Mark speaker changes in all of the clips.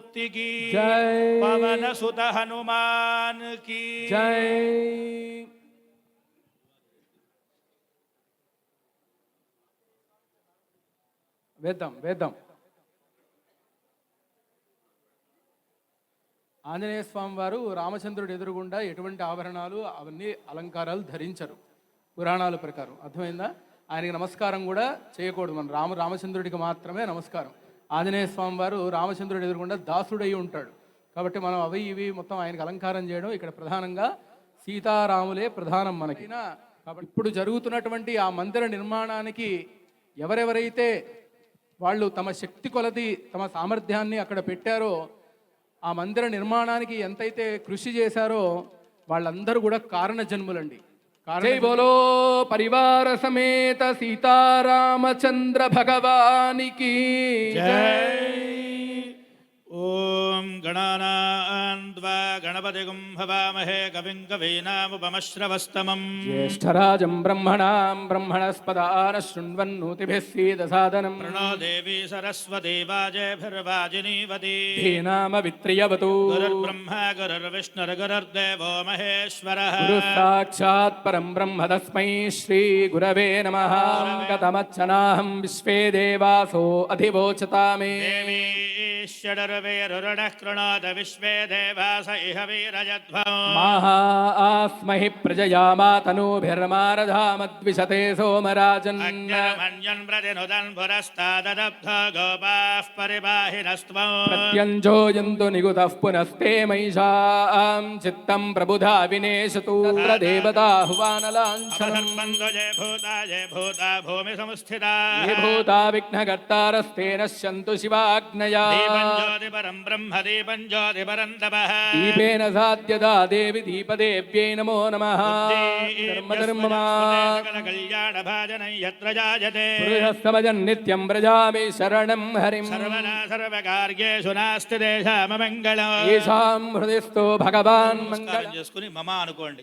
Speaker 1: लक्ष्मण मूर्ति की
Speaker 2: जय।
Speaker 1: पवन सुत हनुमान की
Speaker 2: జై వేద్దాం వేద్దాం ఆంజనేయ స్వామి వారు రామచంద్రుడు ఎదురుగుండా ఎటువంటి ఆభరణాలు అవన్నీ అలంకారాలు ధరించరు పురాణాల ప్రకారం అర్థమైందా ఆయనకి నమస్కారం కూడా చేయకూడదు మన రామ రామచంద్రుడికి మాత్రమే నమస్కారం ఆంజనేయ స్వామి వారు రామచంద్రుడు ఎదురుకుండా దాసుడై ఉంటాడు. కాబట్టి మనం అవి ఇవి మొత్తం ఆయనకు అలంకారం చేయడం ఇక్కడ ప్రధానంగా సీతారాములే ప్రధానం మనకి. కాబట్టి ఇప్పుడు జరుగుతున్నటువంటి ఆ మందిర నిర్మాణానికి ఎవరెవరైతే వాళ్ళు తమ శక్తి కొలది తమ సామర్థ్యాన్ని అక్కడ పెట్టారో ఆ మందిర నిర్మాణానికి ఎంతైతే కృషి చేశారో వాళ్ళందరూ కూడా కారణ జన్ములండి. जय बोलो परिवार समेत सीतारामचंद्र भगवान की
Speaker 1: जय। ॐ गणानान्द्वा गणपतिगुं भवामहे कविं कवीनामुपमश्रवस्तमम्
Speaker 2: ज्येष्ठराजं ब्रह्मणां ब्रह्मणस्पदानः शृण्वन्नूतिभिः सीदसादनम्
Speaker 1: प्रणो देवी सरस्वती वाजेभिर्वाजिनीवती
Speaker 2: धीनामवित्रियवतु।
Speaker 1: गुरुर्ब्रह्मा गुरुर्विष्णुर्गुरुर्देवो महेश्वरः।
Speaker 2: गुरुस्साक्षात् परं ब्रह्म तस्मै श्रीगुरवे नमः। गतमच्छनाहं विश्वे देवासो अधिवोचता मे
Speaker 1: देवी षडर्वेरुणः कृणोद विश्वे देवास इह वीरजध्वौ
Speaker 2: माहा आस्महि प्रजया मातनूभिर्मारधामद्विशते सोमराजन्
Speaker 1: अग्निर्मन्यन् प्रतिनुदन् पुरस्ताददब्ध गोपाः परिबाहिनस्त्वौ
Speaker 2: प्रत्यञ्जोयन्तु निगुतः पुनस्ते मैषां चित्तं प्रबुधा विनेशतु देवताह्वानलाञ्छनम्
Speaker 1: अवसर्पन्दजे भूता जय भूता भूमि संस्थिता
Speaker 2: ये भूता विघ्नकर्तारस्ते नश्यन्तु शिवाग्नया
Speaker 1: दीपं ज्योतिपरं ब्रह्म दीपं ज्योतिपरं तपः
Speaker 2: दीपेन साध्यदा देवि दीपदेव्यै नमो नमः धर्मधर्ममा
Speaker 1: कल्याणभाजनं यत्र जायते
Speaker 2: पुरुषस्तमजन् नित्यं व्रजामि शरणं हरिम्
Speaker 1: सर्वदा सर्वकार्येषु नास्ति దేశమమంగళం
Speaker 2: येषां हृदयस्थो भगवान् मङ्गल
Speaker 1: నమస్కారం చేసుకుని మమ అనుకోండి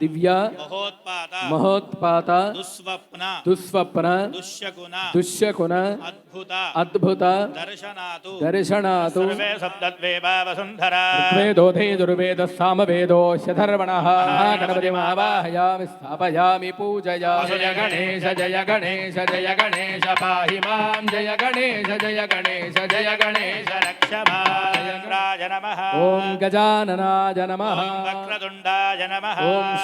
Speaker 2: दिव्या
Speaker 1: महोत्पाता महोत्पाता
Speaker 2: दुस्वप्ना दुस्वप्ना अद्भुता
Speaker 1: अद्भुता दर्शनातु
Speaker 2: दर्शनातु गणपति स्थापयामि
Speaker 1: जय गणेश जय गणेश जय गणेश पाहि माँ जय गणेश जय गणेश जय गणेश। रक्ष माँ नमः। ॐ गजाननाय नमः। वक्रतुण्डाय नमः।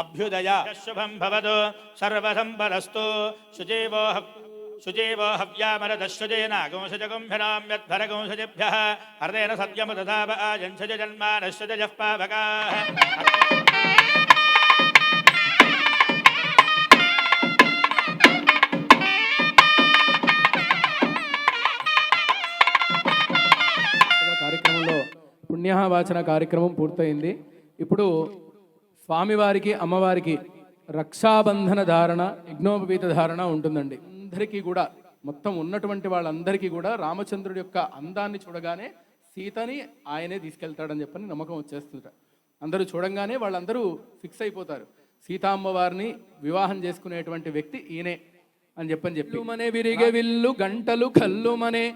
Speaker 1: అభ్యుదయ. శుభం భవతు సర్వసంపదస్తు శుచేవో శుచేవో హవ్యామరదశుజేనాగంశజగుంభిరామ్యద్భరగంశజభ్యः హర్దేన సత్యముదధావ ఆజంశజ జన్మానశ్చజः పావకాः.
Speaker 2: కార్యక్రమంలో పుణ్యవాచన కార్యక్రమం పూర్తయింది. ఇప్పుడు స్వామివారికి అమ్మవారికి రక్షాబంధన ధారణ యజ్ఞోపవీత ధారణ ఉంటుందండి. అందరికీ కూడా మొత్తం ఉన్నటువంటి వాళ్ళందరికీ కూడా రామచంద్రుడి యొక్క అందాన్ని చూడగానే సీతని ఆయనే తీసుకెళ్తాడని చెప్పని నమ్మకం వచ్చేస్తుంది అందరూ చూడంగానే వాళ్ళందరూ ఫిక్స్ అయిపోతారు. సీతామ్మవారిని వివాహం చేసుకునేటువంటి వ్యక్తి ఈయనే అని చెప్పని చెప్పి. మనే విరిగె విల్లు గంటలు కల్లుమనే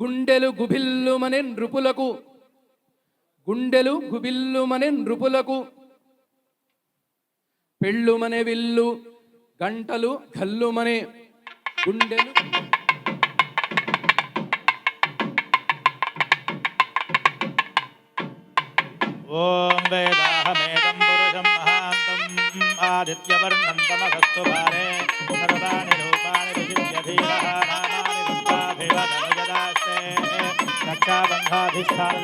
Speaker 2: గుండెలు గుబిల్లుమనే నృపులకు గుండెలు గుబిల్లుమనే నృపులకు పెళ్ళుమనే విల్లు గంటలు గల్లుమనే గుండెలు.
Speaker 1: ఓం వేదాహమేదం పురుషం మహాంతం ఆదిత్యవర్ణం రక్షాబంధాధిష్టాన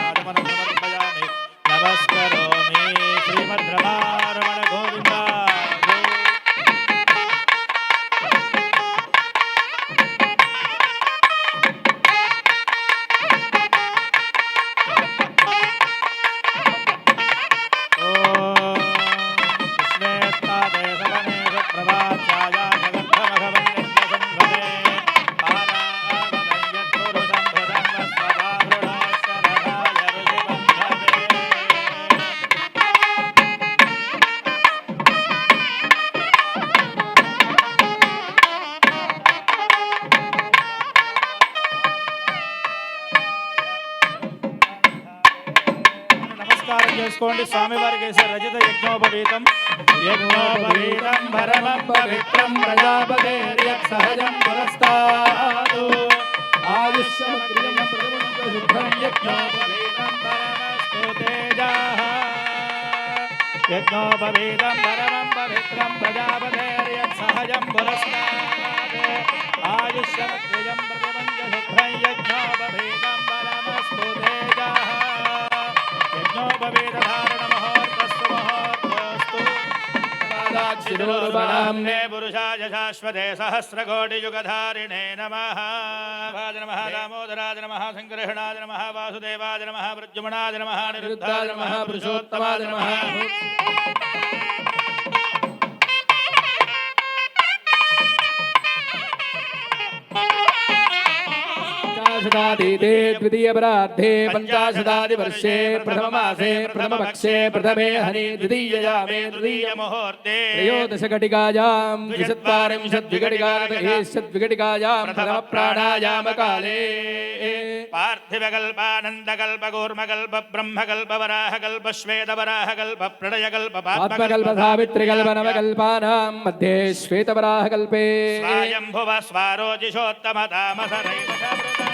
Speaker 1: ఆత్మనం సమర్పయ నమస్కరోమి శ్రీమద్రమారమణ చేసుకోండి. స్వామివారికి వేసే రజత యజ్ఞోపవీతం. యజ్ఞోపవీతం పరమం పవిత్రం ప్రజాపతేర్యత్ సహజం పురస్తాదు.
Speaker 2: ప్రథమం
Speaker 1: యజ్ఞోపవీతం పరమస్తు యజ్ఞోపవీతం పరమం శిరోర్బలాంనే పురుషాయ శాశ్వతే సహస్రకోటియుగధారిణే నమః భాజ నమః దామోదరాజ నమః సంగ్రహణాజ నమః వాసుదేవాజ నమః ప్రద్యుమనాజ నమః నిరుద్ధాజ నమః పురుషోత్తమాజ నమః
Speaker 2: पञ्चाशदातीते द्वितीयपरार्धे पञ्चाशदादिवर्षे प्रथममासे प्रथमपक्षे प्रथमे हरि द्वितीययामे
Speaker 1: तृतीयमुहूर्ते
Speaker 2: त्रयोदशघटिकायां द्विचत्वारिंशद्विघटिकागत एषद्विघटिकायां प्रथमप्राणायामकाले।
Speaker 1: पार्थिवकल्पानन्दकल्पकूर्मकल्प
Speaker 2: ब्रह्मकल्पवराहकल्पश्वेतवराहकल्प प्रणयकल्पकल्पधावित्रिकल्प मध्ये श्वेतवराहकल्पे।
Speaker 1: स्वायम्भुव स्वारोजिषोत्तमतामसरैव।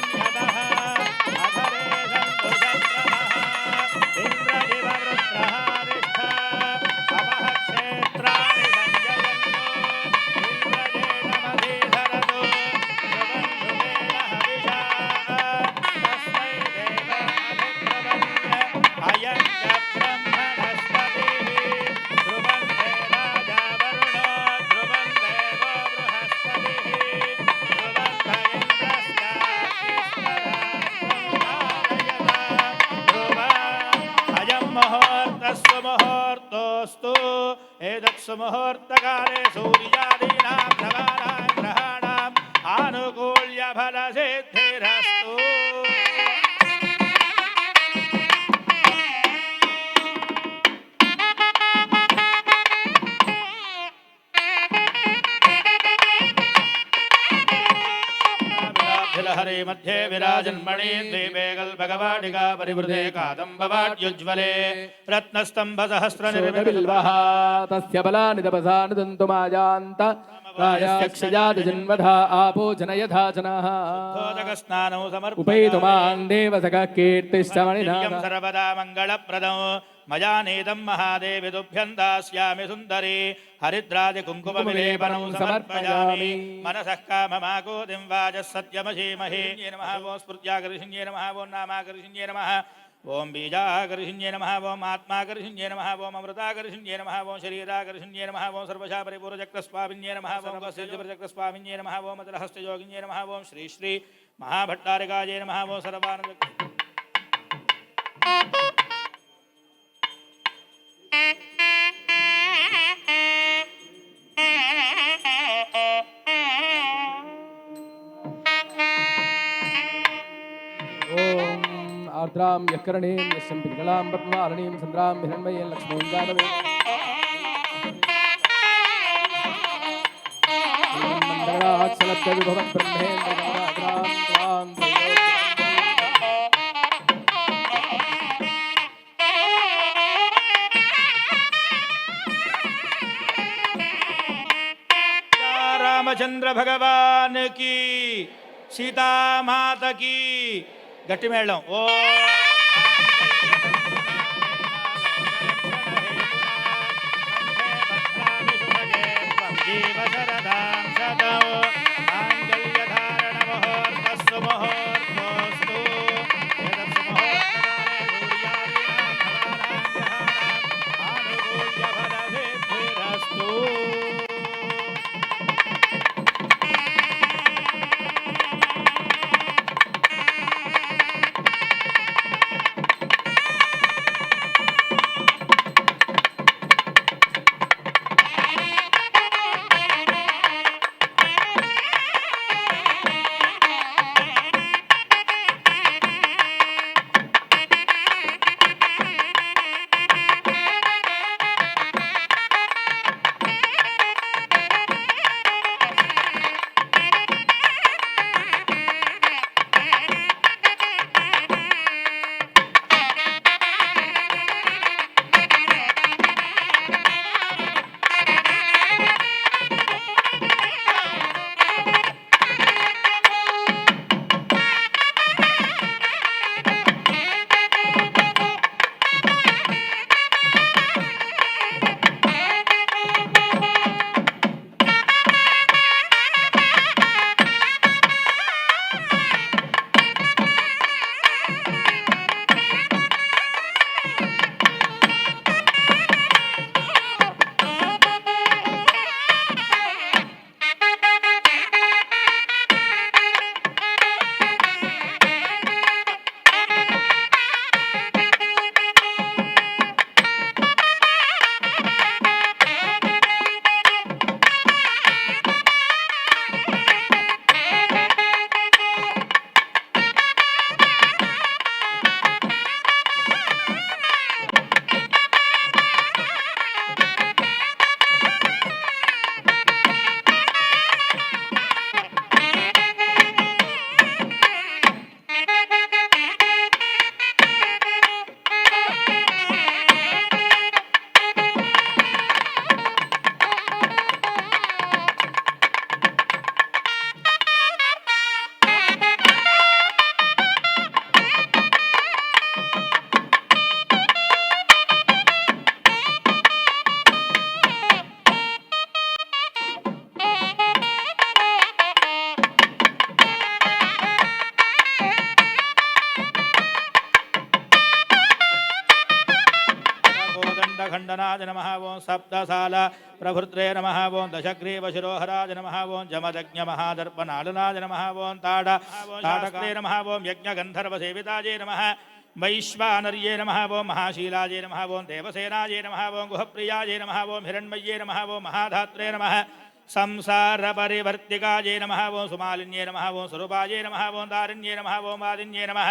Speaker 1: मध्ये विराजन्मणे द्वीपे कल्पकवाटिका परिवृते कादम्बवाड्युज्ज्वले रत्नस्तम्भसहस्रनिर्मितबिल्वः
Speaker 2: बिल्वः तस्य बलानि तपसा निदन्तु मायान्त रायस्यक्षजातजन्मधा आपो जनयथा जनाः
Speaker 1: स्नानौ
Speaker 2: उपैतु
Speaker 1: समर्पयामि
Speaker 2: मान् देवसखः कीर्तिश्च मणिना
Speaker 1: नित्यं सर्वदा मङ्गलप्रदं మయానేదం మహాదేవి దుభ్యం దాస్యామి సుందరి హరిద్రాది కుంకుమలేపనం సమర్పయామి మనసః కామమాకోదిం వాజ సత్యమశీమహే నమ ఓ స్ఫృత్యాకర్షిణ్యే నమ ఓ నామాకర్షిణ్యే నమ ఓం బీజాకర్షిణ్యే నమ ఓం ఆత్మాకర్షిణ్యే నమ ఓం అమృతాకర్షిణ్యే నమ ఓం శరీరాకర్షిణ్యే నమ ఓం సర్వశా పరిపూరచక్రస్వామిన్యే నమ ఓం గోసేజప్రచక్రస్వామిన్యే నమ ఓం అతలహస్తయోగిన్యే నమ ఓం శ్రీ శ్రీ మహాభట్టారికాయ ఓం
Speaker 2: సర్వానంద भद्रां यकरणीं करणेन यस्य पिङ्गलां पद्मालनीं चन्द्रां हिरण्मयेन लक्ष्मीङ्गानवे
Speaker 1: रामचंद्र भगवान की, सीता माता की గట్టి మేళం. ఓ. సదా. सप्तसाल प्रभृत्रे नमः ओं दशग्रीवशिरोहराज नमः जमदज्ञ महादर्पनालनाज नमः वोम ताड ताटक्रे नमः ओं यज्ञगन्धर्वसेविताजे नमः वैश्वानर्ये नमः वो महाशीलाजे नमः वो देवसेनाजे नमः वो गुहप्रियाजे नमः वो हिरण्मये नमः वो महाधात्रे नमः संसारपरिवर्तिकाजे नमः वो सुमालिन्ये नमः वो स्वरूपाजे नमः वो दारिण्ये नमः वो मालिन्ये नमः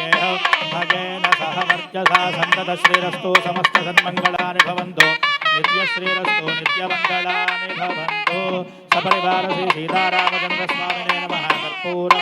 Speaker 1: కేహ భగేన సహ వర్చసా సంతత శ్రీరస్తు సమస్త సన్మంగళాని భవంతు నిత్య శ్రీరస్తు నిత్య మంగళాని భవంతు సపరివార శ్రీ సీతారామచంద్ర స్వామినే నమ కర్పూర